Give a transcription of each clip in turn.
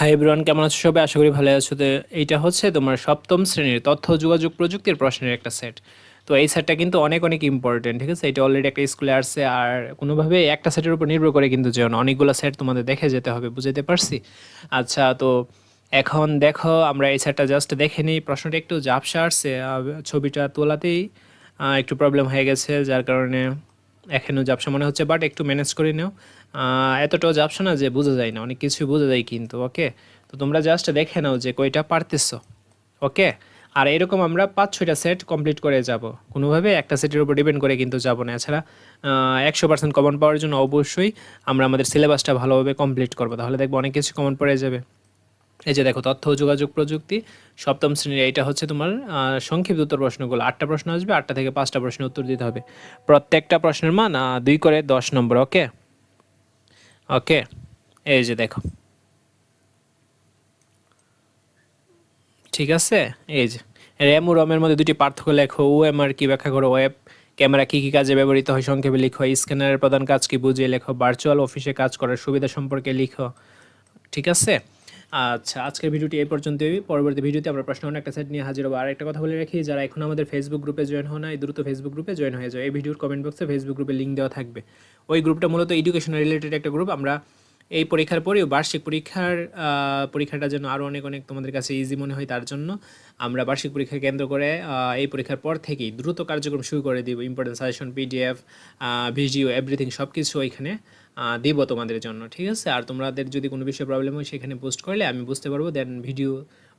Hi everyone কেমন আছো সবাই? আশা করি ভালো আছো। তো এইটা হচ্ছে তোমার সপ্তম শ্রেণির তথ্য যোগাযোগ প্রযুক্তির প্রশ্নের একটা সেট তো এই সেটটা কিন্তু অনেক অনেক ইম্পর্টেন্ট ঠিক আছে? এটা অলরেডি একটা স্কুলে আসছে আর কোনোভাবে একটা সেটের উপর নির্ভর করে কিন্তু যেও না অনেকগুলো সেট তোমাদের দেখে যেতে হবে বুঝতে পারছি? আচ্ছা তো এখন দেখো, আমরা এই সেটটা জাস্ট দেখে নিই। প্রশ্নটা একটু ঝাপসা আসছে ছবিটা তোলাতেই একটু প্রবলেম হয়ে গেছে, যার কারণে এখনও ঝাপসা মনে হচ্ছে বাট একটু ম্যানেজ করে নিও। এতটাও ঝাপসা না যে বোঝা যায় না, অনেক কিছু বোঝা যায় কিন্তু ওকে তো তোমরা জাস্ট দেখে নাও যে কয়টা পারতেছো ওকে আর এরকম আমরা পাঁচ ছয়টা সেট কমপ্লিট করে যাব। কোনোভাবে একটা সেটের উপর ডিপেন্ড করে কিন্তু যাব না। এছাড়া একশো পার্সেন্ট কমন পাওয়ার জন্য অবশ্যই আমরা আমাদের সিলেবাসটা ভালোভাবে কমপ্লিট করব। তাহলে দেখব অনেক কিছু কমন পড়ে যাবে। এই যে দেখো, তথ্য, যোগাযোগ প্রযুক্তি, সপ্তম শ্রেণির এইটা হচ্ছে তোমার সংক্ষিপ্ত উত্তর প্রশ্নগুলো। আটটা প্রশ্ন আসবে, আটটা থেকে পাঁচটা প্রশ্নের উত্তর দিতে হবে। প্রত্যেকটা প্রশ্নের মান দুই করে দশ নম্বর, ওকে? ওকে, এই যে দেখো। ঠিক আছে? এই যে, র্যাম ও রমের মধ্যে দুটি পার্থক্য লেখো। ও, এম, আর কি ব্যাখ্যা করো? ওয়েব ক্যামেরা কী কী কাজে ব্যবহৃত হয়? সংক্ষেপে লিখো। স্ক্যানারের প্রধান কাজ কি? বুঝিয়ে লেখো। ভার্চুয়াল অফিসে কাজ করার সুবিধা সম্পর্কে লিখো। ঠিক আছে? আচ্ছা আজকের ভিডিওটি এই পর্যন্তই। পরবর্তী ভিডিওতে আমরা প্রশ্ন একটা সেট নিয়ে হাজির হব। আর একটা কথা বলে রাখি, যারা এখন আমাদের ফেসবুক গ্রুপে জয়েন হন এই দ্রুত ফেসবুক গ্রুপে জয়েন হয়ে যাও। এই ভিডিওর কমেন্ট বক্সে ফেসবুক গ্রুপে লিঙ্ক দেওয়া থাকবে। ওই গ্রুপটা মূলত এডুকেশন রিলেটেড একটা গ্রুপ আমরা এই পরীক্ষার পরেও বার্ষিক পরীক্ষার পরীক্ষাটা যেন আরও অনেক অনেক তোমাদের কাছে ইজি মনে হয় তার জন্য আমরা বার্ষিক পরীক্ষা কেন্দ্র করে এই পরীক্ষার পর থেকেই দ্রুত কার্যক্রম শুরু করে দিব। Important suggestion PDF video everything সব কিছু ওইখানে দিব তোমাদের জন্য, ঠিক আছে? আর তোমাদের যদি কোনো বিষয়ে প্রবলেম হয়, সেখানে পোস্ট করলে আমি বুঝতে পারব দেন ভিডিও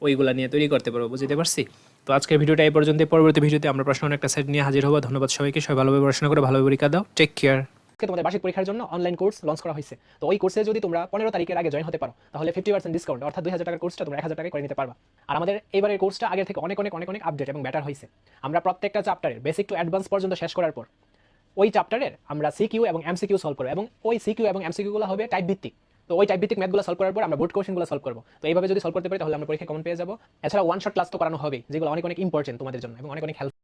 ওইগুলা নিয়ে তৈরি করতে পারব, বুঝতে পারছি? তো আজকের ভিডিওটা এই পর্যন্ত পরবর্তী ভিডিওতে আমরা প্রশ্ন একটা সেট নিয়ে হাজির হব। ধন্যবাদ সবাইকে। সবাই ভালোভাবে পড়াশোনা করে, ভালোভাবে পরীক্ষা দাও। টেক কেয়ার আজকে তোমাদের বার্ষিক পরীক্ষার জন্য অনলাইন কোর্স লঞ্চ করা হয়েছে। তো ওই কোর্সে যদি তোমরা পনেরো তারিখের আগে জয়েন হতে পারো, তাহলে ফিফটি পার্সেন্ট ডিসকাউন্ট অর্থাৎ দুই হাজার টাকার কোর্সটা তোমরা এক হাজার টাকায় করে নিতে পারবা। আর আমাদের এবারের কোর্সটা আগের থেকে অনেক অনেক অনেক অনেক আপডেট এবং বেটার হয়েছে। আমরা প্রত্যেকটা চ্যাপ্টারের বেসিক টু অ্যাডভান্স পর্যন্ত শেষ করার পর ওই চ্যাপ্টারের আমরা সিকিউ এবং এমসিকিউ সলভ করব। এবং ওই সিকিউ এবং এমসিকিউগুলো হবে টাইপ ভিত্তিক। তো ওই টাইপ ভিত্তিক ম্যাথগুলো সলভ করার পর আমরা বোর্ড কোয়েশনগুলো সলভ করব। তো এইভাবে যদি সলভ করতে পারি তাহলে আমরা পরীক্ষা কমন পেয়ে যাব। এছাড়া ওয়ান শট ক্লাস তো করানো হবে যেগুলো অনেক অনেক ইম্পর্টেন্ট তোমাদের জন্য এবং অনেক অনেক হেল্প